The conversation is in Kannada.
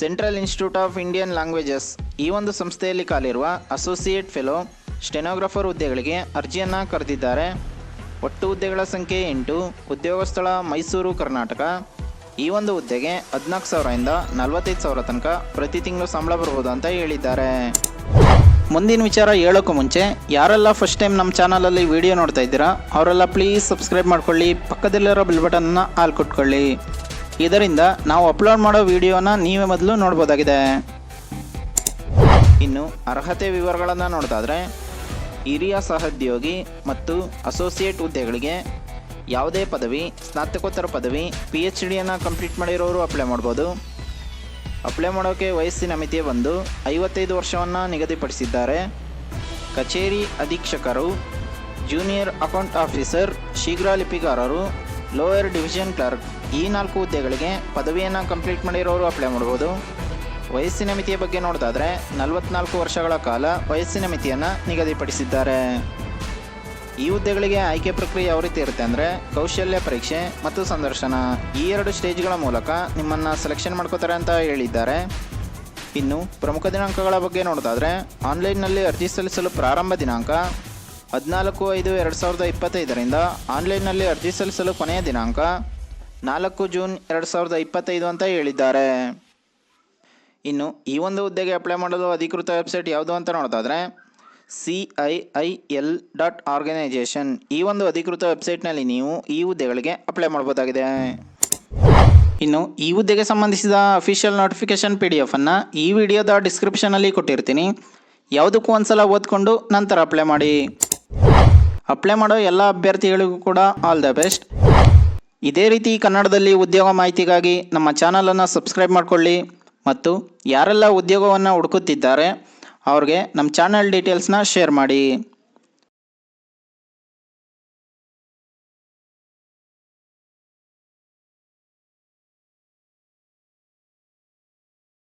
Central institute of Indian languages ಈ ಒಂದು ಸಂಸ್ಥೆಯಲ್ಲಿ ಕಾಲಿರುವ ಅಸೋಸಿಯೇಟ್ ಫೆಲೋ ಸ್ಟೆನೋಗ್ರಾಫರ್ ಹುದ್ದೆಗಳಿಗೆ ಅರ್ಜಿಯನ್ನು ಕರೆದಿದ್ದಾರೆ. ಒಟ್ಟು ಹುದ್ದೆಗಳ ಸಂಖ್ಯೆ ಎಂಟು, ಉದ್ಯೋಗ ಸ್ಥಳ ಮೈಸೂರು, ಕರ್ನಾಟಕ. ಈ ಒಂದು ಹುದ್ದೆಗೆ ಹದಿನಾಲ್ಕು ಸಾವಿರದಿಂದ ನಲವತ್ತೈದು ಸಾವಿರ ತನಕ ಪ್ರತಿ ತಿಂಗಳು ಸಂಬಳ ಬರ್ಬೋದು ಅಂತ ಹೇಳಿದ್ದಾರೆ. ಮುಂದಿನ ವಿಚಾರ ಹೇಳೋಕ್ಕೂ ಮುಂಚೆ, ಯಾರೆಲ್ಲ ಫಸ್ಟ್ ಟೈಮ್ ನಮ್ಮ ಚಾನಲಲ್ಲಿ ವಿಡಿಯೋ ನೋಡ್ತಾ ಇದ್ದೀರಾ, ಅವರೆಲ್ಲ ಪ್ಲೀಸ್ ಸಬ್ಸ್ಕ್ರೈಬ್ ಮಾಡ್ಕೊಳ್ಳಿ, ಪಕ್ಕದಲ್ಲಿರೋ ಬಿಲ್ ಬಟನ್ನ ಆಲ್ ಕೊಟ್ಕೊಳ್ಳಿ. ಇದರಿಂದ ನಾವು ಅಪ್ಲೋಡ್ ಮಾಡೋ ವಿಡಿಯೋನ ನೀವೇ ಮೊದಲು ನೋಡ್ಬೋದಾಗಿದೆ. ಇನ್ನು ಅರ್ಹತೆ ವಿವರಗಳನ್ನು ನೋಡೋದಾದರೆ, ಹಿರಿಯ ಸಹೋದ್ಯೋಗಿ ಮತ್ತು ಅಸೋಸಿಯೇಟ್ ಹುದ್ದೆಗಳಿಗೆ ಯಾವುದೇ ಪದವಿ, ಸ್ನಾತಕೋತ್ತರ ಪದವಿ ಪಿ ಎಚ್ ಡಿಯನ್ನು ಕಂಪ್ಲೀಟ್ ಮಾಡಿರೋರು ಅಪ್ಲೈ ಮಾಡ್ಬೋದು. ಅಪ್ಲೈ ಮಾಡೋಕ್ಕೆ ವಯಸ್ಸಿನ ಮಿತಿ ಬಂದು ಐವತ್ತೈದು ವರ್ಷವನ್ನು ನಿಗದಿಪಡಿಸಿದ್ದಾರೆ. ಕಚೇರಿ ಅಧೀಕ್ಷಕರು ಜೂನಿಯರ್ ಅಕೌಂಟ್ ಆಫೀಸರ್ ಶೀಘ್ರ ಲಿಪಿಗಾರರು ಲೋಯರ್ ಡಿವಿಷನ್ ಕ್ಲರ್ಕ್ ಈ ನಾಲ್ಕು ಹುದ್ದೆಗಳಿಗೆ ಪದವಿಯನ್ನು ಕಂಪ್ಲೀಟ್ ಮಾಡಿರೋರು ಅಪ್ಲೈ ಮಾಡ್ಬೋದು. ವಯಸ್ಸಿನ ಮಿತಿಯ ಬಗ್ಗೆ ನೋಡೋದಾದರೆ ನಲವತ್ನಾಲ್ಕು ವರ್ಷಗಳ ಕಾಲ ವಯಸ್ಸಿನ ಮಿತಿಯನ್ನು ನಿಗದಿಪಡಿಸಿದ್ದಾರೆ. ಈ ಹುದ್ದೆಗಳಿಗೆ ಆಯ್ಕೆ ಪ್ರಕ್ರಿಯೆ ಯಾವ ರೀತಿ ಇರುತ್ತೆ ಅಂದರೆ ಕೌಶಲ್ಯ ಪರೀಕ್ಷೆ ಮತ್ತು ಸಂದರ್ಶನ. ಈ ಎರಡು ಸ್ಟೇಜ್ಗಳ ಮೂಲಕ ನಿಮ್ಮನ್ನು ಸೆಲೆಕ್ಷನ್ ಮಾಡ್ಕೋತಾರೆ ಅಂತ ಹೇಳಿದ್ದಾರೆ. ಇನ್ನು ಪ್ರಮುಖ ದಿನಾಂಕಗಳ ಬಗ್ಗೆ ನೋಡೋದಾದರೆ ಆನ್ಲೈನ್ನಲ್ಲಿ ಅರ್ಜಿ ಸಲ್ಲಿಸಲು ಪ್ರಾರಂಭ ದಿನಾಂಕ ಹದಿನಾಲ್ಕು ಐದು ಎರಡು ಸಾವಿರದ ಇಪ್ಪತ್ತೈದರಿಂದ ಆನ್ಲೈನ್ನಲ್ಲಿ ಅರ್ಜಿ ಸಲ್ಲಿಸಲು ಕೊನೆಯ ದಿನಾಂಕ ನಾಲ್ಕು ಜೂನ್ ಎರಡು ಸಾವಿರದ ಇಪ್ಪತ್ತೈದು ಅಂತ ಹೇಳಿದ್ದಾರೆ. ಇನ್ನು ಈ ಒಂದು ಹುದ್ದೆಗೆ ಅಪ್ಲೈ ಮಾಡಲು ಅಧಿಕೃತ ವೆಬ್ಸೈಟ್ ಯಾವುದು ಅಂತ ನೋಡೋದಾದರೆ C I I L dot organisation ಈ ಒಂದು ಅಧಿಕೃತ ವೆಬ್ಸೈಟ್ನಲ್ಲಿ ನೀವು ಈ ಹುದ್ದೆಗಳಿಗೆ ಅಪ್ಲೈ ಮಾಡ್ಬೋದಾಗಿದೆ. ಇನ್ನು ಈ ಹುದ್ದೆಗೆ ಸಂಬಂಧಿಸಿದ ಅಫಿಷಿಯಲ್ ನೋಟಿಫಿಕೇಶನ್ ಪಿ ಡಿ ಎಫನ್ನು ಈ ವಿಡಿಯೋದ ಡಿಸ್ಕ್ರಿಪ್ಷನಲ್ಲಿ ಕೊಟ್ಟಿರ್ತೀನಿ. ಯಾವುದಕ್ಕೂ ಒಂದ್ಸಲ ಓದ್ಕೊಂಡು ನಂತರ ಅಪ್ಲೈ ಮಾಡಿ. ಅಪ್ಲೈ ಮಾಡೋ ಎಲ್ಲ ಅಭ್ಯರ್ಥಿಗಳಿಗೂ ಕೂಡ ಆಲ್ ದ ಬೆಸ್ಟ್ ಇದೇ ರೀತಿ ಕನ್ನಡದಲ್ಲಿ ಉದ್ಯೋಗ ಮಾಹಿತಿಗಾಗಿ ನಮ್ಮ ಚಾನಲನ್ನು ಸಬ್ಸ್ಕ್ರೈಬ್ ಮಾಡಿಕೊಳ್ಳಿ. ಮತ್ತು ಯಾರೆಲ್ಲ ಉದ್ಯೋಗವನ್ನು ಹುಡುಕುತ್ತಿದ್ದಾರೆ, ಅವ್ರಿಗೆ ನಮ್ಮ ಚಾನಲ್ ಡೀಟೇಲ್ಸ್ನ ಶೇರ್ ಮಾಡಿ.